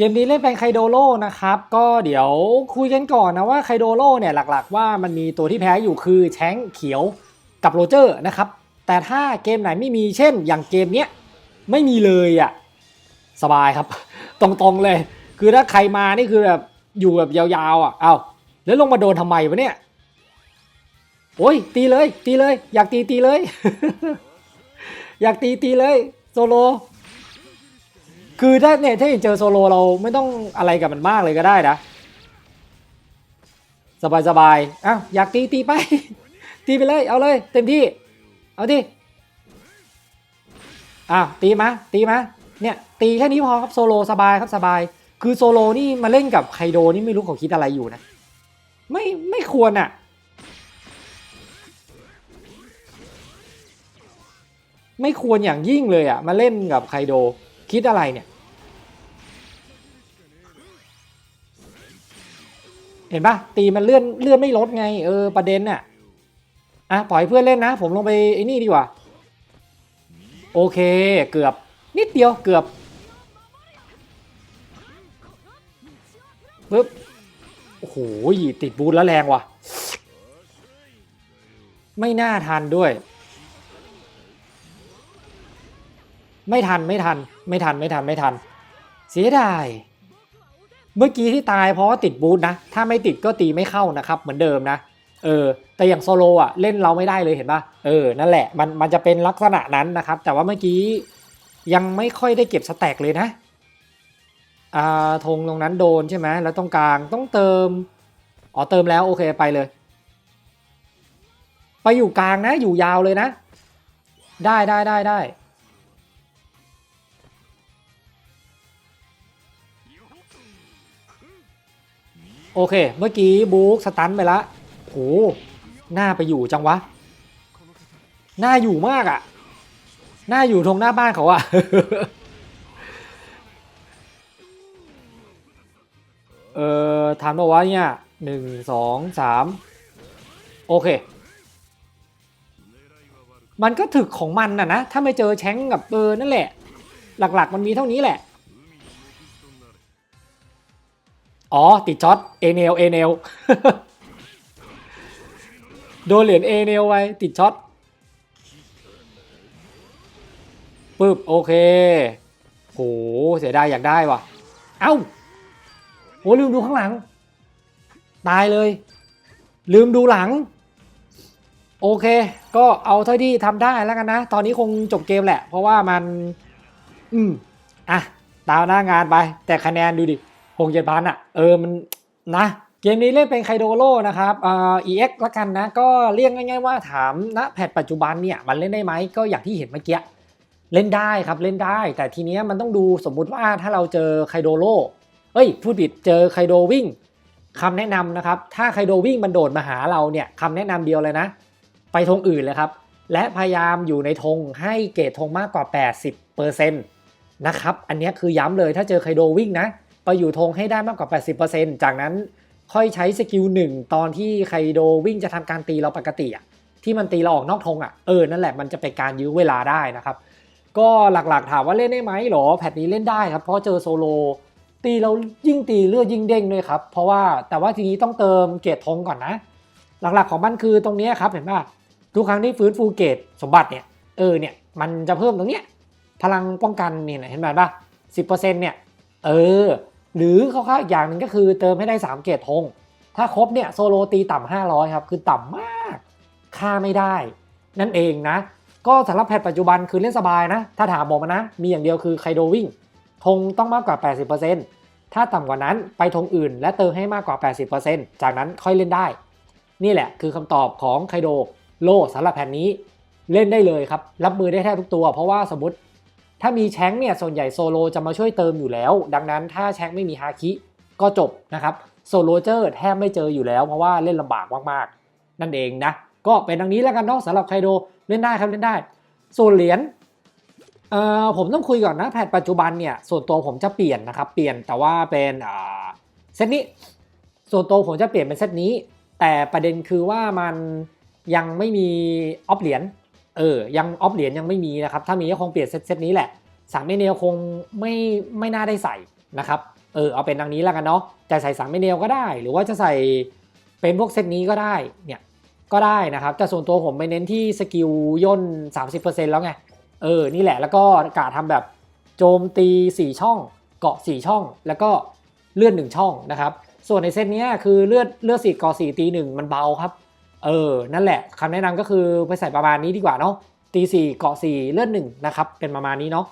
เกมนี้เล่นเป็นไคโดโร่นะครับ ก็เดี๋ยวคุยกันก่อนนะว่าไคโดโร่เนี่ยหลักๆ ว่ามันมีตัวที่แพ้อยู่คือแชงเขียวกับโรเจอร์นะครับ แต่ถ้าเกมไหนไม่มีเช่น อย่างเกมเนี้ยไม่มีเลยอะ่ะสบายครับ ตรงๆเลย คือถ้าใครมานี่คือแบบอยู่แบบยาวๆอะเอาแล้วลงมาโดนทำไมวะเนี่ยโอ้ยตีเลย ตีเลย อยากตีตีเลย อยากตีตีเลยโซโล คือถ้าเนี่ยถ้าเจอโซโลเราไม่ต้องอะไรกับมันมากเลยก็ได้นะ สบายสบายอ้าวอยากตีตีไป ตีไปเลย เอาเลย เต็มที่ เอาดิอ้าวตีมาตีมาเนี่ยตีแค่นี้พอครับโซโลสบายครับสบาย คือโซโลนี่มาเล่นกับไคโดนี่ไม่รู้เขาคิดอะไรอยู่นะ ไม่ไม่ควรอะ ไม่ควรอย่างยิ่งเลยอะ มาเล่นกับไคโด คิดอะไรเนี่ย เห็นปะตีมันเลื่อนเลื่อนไม่ลดไง เออประเด็นน่ะอะปล่อยเพื่อนเล่นนะ ผมลงไปไอ้นี่ดีกว่า โอเคเกือบ นิดเดียวเกือบปึ๊บโอ้โหติดบูทแล้วแรงว่ะ ไม่น่าทันด้วย ไม่ทันไม่ทัน ไม่ทันไม่ทันไม่ทัน เสียดาย เมื่อกี้ที่ตายเพราะว่าติดบูทนะ ถ้าไม่ติดก็ตีไม่เข้านะครับเหมือนเดิมนะ เออ แต่อย่างโซโลอะเล่นเราไม่ได้เลยเห็นปะเออ นั่นแหละ มันมันจะเป็นลักษณะนั้นนะครับ แต่ว่าเมื่อกี้ยังไม่ค่อยได้เก็บสแต็กเลยนะอ่าธงตรงนั้นโดนใช่ไหมแล้วตรงกลางต้องเติม อ๋อเติมแล้วโอเคไปเลย ไปอยู่กลางนะ อยู่ยาวเลยนะ ได้ได้ได้ได้ โอเค เมื่อกี้บุ๊กสตันไปละโหหน้าไปอยู่จังวะ หน้าอยู่มากอะ่ะ หน้าอยู่ตรงหน้าบ้านเขาอะ่ะ เออถามบอกว่าเนี่ยหนึ่งสองสามโอเค มันก็ถึกของมันน่ะนะ ถ้าไม่เจอแชงกับเบออนั่นแหละ หลักๆมันมีเท่านี้แหละ อ๋อ ติดช็อตเอเนลเอเนลโดนเหรียญเอเนลไว้ติดช็อตปึ๊บ โอเคโหเสียดายอยากได้ว่ะ เอ้าโหลืมดูข้างหลัง ตายเลย ลืมดูหลัง โอเค ก็เอาเท่าที่ทำได้แล้วกันนะ ตอนนี้คงจบเกมแหละ เพราะว่ามัน อืม อะ ตามหน้างานไป แต่คะแนนดูดิ หกเจ็ดพันอะเออมันนะเกมนี้เล่นเป็นไคโดโร่นะครับอ่า EX ละกันนะ ก็เรียกง่าย ๆ ว่าถามณแพทปัจจุบันเนี่ยมันเล่นได้ไหมก็อย่างที่เห็นเมื่อกี้เล่นได้ครับเล่นได้ แต่ทีเนี้ยมันต้องดูสมมุติว่าถ้าเราเจอไคโดโร่เอ้ยพูดผิดเจอไคโดวิ่งคำแนะนำนะครับ ถ้าไคโดวิ่งมันโดดมาหาเราเนี่ยคำแนะนำเดียวเลยนะ ไปธงอื่นเลยครับ และพยายามอยู่ในธงให้เกรดธงมากกว่า 80%นะครับ อันนี้คือย้ำเลยถ้าเจอไคโดวิ่งนะ ไปอยู่ธงให้ได้มากกว่า 80%จากนั้นค่อยใช้สกิลหนึ่งตอนที่ไคโดวิ่งจะทำการตีเราปกติอะที่มันตีเราออกนอกธงอะเออนั่นแหละมันจะเป็นการยื้อเวลาได้นะครับ ก็หลักๆถามว่าเล่นได้ไหมหรอแพทนี้เล่นได้ครับ เพราะเจอโซโลตีเรายิ่งตีเลือดยิ่งเด้งด้วยครับ เพราะว่าแต่ว่าทีนี้ต้องเติมเกรดธงก่อนนะ หลักๆของมันคือตรงนี้ครับเห็นป่ะทุกครั้งที่ฟื้นฟูเกรดสมบัติเนี่ยเออเนี่ยมันจะเพิ่มตรงเนี้ยพลังป้องกันเนี่ยเห็นไหมป่ะสิบเปอร์เซ็นต์เนี่ยเออ หรือคร่าวๆอีกอย่างหนึ่งก็คือเติมให้ได้ 3 เกรดธงถ้าครบเนี่ยโซโลตีต่ำ500 ครับ คือต่ำมากค่าไม่ได้ นั่นเองนะ ก็สำหรับแพทปัจจุบันคือเล่นสบายนะ ถ้าถามผมนะ มีอย่างเดียวคือไคโดวิ่งธงต้องมากกว่า 80%ถ้าต่ำกว่านั้นไปธงอื่น และเติมให้มากกว่า 80%จากนั้นค่อยเล่นได้ นี่แหละคือคำตอบของไคโดโลสำหรับแผ่นนี้เล่นได้เลยครับ รับมือได้แทบทุกตัว เพราะว่าสมมติ ถ้ามีแชงเนี่ยส่วนใหญ่โซโลจะมาช่วยเติมอยู่แล้ว ดังนั้นถ้าแชงไม่มีฮาคิก็จบนะครับโซโลเจอร์แทบไม่เจออยู่แล้วเพราะว่าเล่นลำบากมากๆ นั่นเองนะ ก็เป็นดังนี้แล้วกันเนาะสำหรับไคโดเล่นได้ครับเล่นได้ ส่วนเหรียญเอ่อผมต้องคุยก่อนนะแพทปัจจุบันเนี่ยส่วนตัวผมจะเปลี่ยนนะครับเปลี่ยนแต่ว่าเป็นอ่าเซตนี้ ส่วนตัวผมจะเปลี่ยนเป็นเซตนี้ แต่ประเด็นคือว่ามันยังไม่มีออฟเหรียญ เออยังออฟเหรียญยังไม่มีนะครับ ถ้ามีก็คงเปลี่ยนเซตเซตนี้แหละสามเมเนลคงไม่ไม่น่าได้ใส่นะครับเออเอาเป็นดังนี้แล้วกันเนาะจะใส่สามเนลก็ได้ หรือว่าจะใส่เป็นพวกเซตนี้ก็ได้เนี่ยก็ได้นะครับ แต่ส่วนตัวผมไปเน้นที่สกิลย่น 30%แล้วไงเออนี่แหละแล้วก็กะทำแบบโจมตี 4 ช่อง เกาะ 4 ช่อง แล้วก็เลื่อด1ช่องนะครับ ส่วนในเซตเนี้ยคือเลือดเลือดสี่เกาะ4ตี1มันเบาครับ เออ นั่นแหละคำแนะนำก็คือไปใส่ประมาณนี้ดีกว่าเนาะตีสี่เกาะสี่เลือด1นะครับ เป็นประมาณนี้เนาะ